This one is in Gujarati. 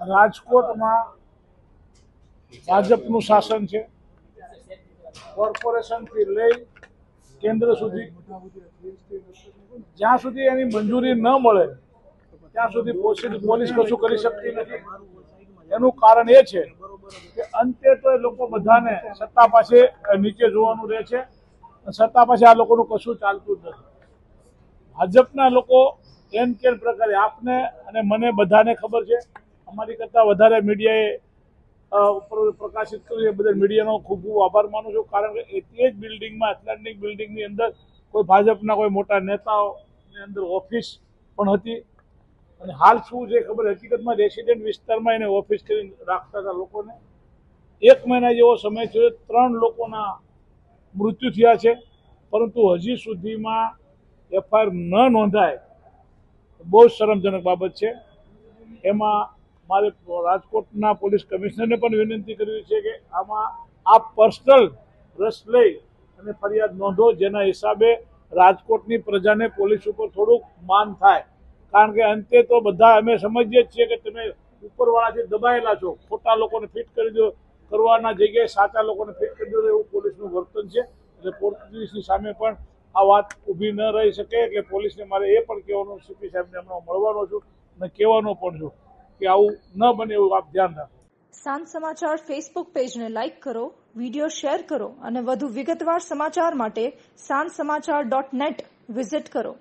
રાજકોટમાં ભાજપનું શાસન છે. કોર્પોરેશનથી લઈ કેન્દ્ર સુધી, જ્યાં સુધી એની મંજૂરી ન મળે, ત્યાં સુધી પોલીસ કશું કરી શકતી નથી. એનું કારણ એ છે કે અંતે તો એ લોકો બધાને સત્તા પાસે નીચે જોવાનું રહે છે. સત્તા પાસે આ લોકોનું કશું ચાલતું જ નથી. ભાજપના લોકો એન કેન પ્રકારે આપને અને મને બધાને ખબર છે. અમારી કરતાં વધારે મીડિયાએ ઉપર પ્રકાશિત કર્યું એ બદલ મીડિયાનો ખૂબ ખૂબ આભાર માનું છું. કારણ કે તે જ બિલ્ડિંગમાં એટલાન્ટિક બિલ્ડિંગની અંદર કોઈ ભાજપના કોઈ મોટા નેતાઓની અંદર ઓફિસ પણ હતી. અને હાલ શું છે ખબર હકીકતમાં રેસિડેન્ટ વિસ્તારમાં એને ઓફિસ કરી રાખતા હતા લોકોને. એક મહિના જેવો સમય થયો, ત્રણ લોકોના મૃત્યુ થયા છે. પરંતુ હજી સુધીમાં એફઆઈઆર ન નોંધાય. બહુ શરમજનક બાબત છે. એમાં મારે રાજકોટના પોલીસ કમિશનરને પણ વિનંતી કરવી છે કે આમાં આ પર્સનલ રસ લઈ અને ફરિયાદ નોંધો, જેના હિસાબે રાજકોટની પ્રજાને પોલીસ ઉપર થોડુંક માન થાય. કારણ કે અંતે તો બધા અમે સમજીએ છીએ કે તમે ઉપરવાળાથી દબાયેલા છો. ખોટા લોકોને ફિટ કરી દો, કરવાના જગ્યાએ સાચા લોકોને ફિટ કરી દો, એવું પોલીસનું વર્તન છે. એટલે પોલીસની સામે પણ આ વાત ઊભી ન રહી શકે. એટલે પોલીસને મારે એ પણ કહેવાનું, સીપી સાહેબને હમણાં મળવાનો છું અને કહેવાનો પણ છું. કે આવું ન બને એવું આપ ધ્યાન રાખો. સાંજ સમાચાર ફેસબુક પેજને લાઇક કરો વીડિયો શેર કરો અને વધુ વિગતવાર સમાચાર માટે સાંજ સમાચાર ડોટ નેટ વિઝિટ કરો.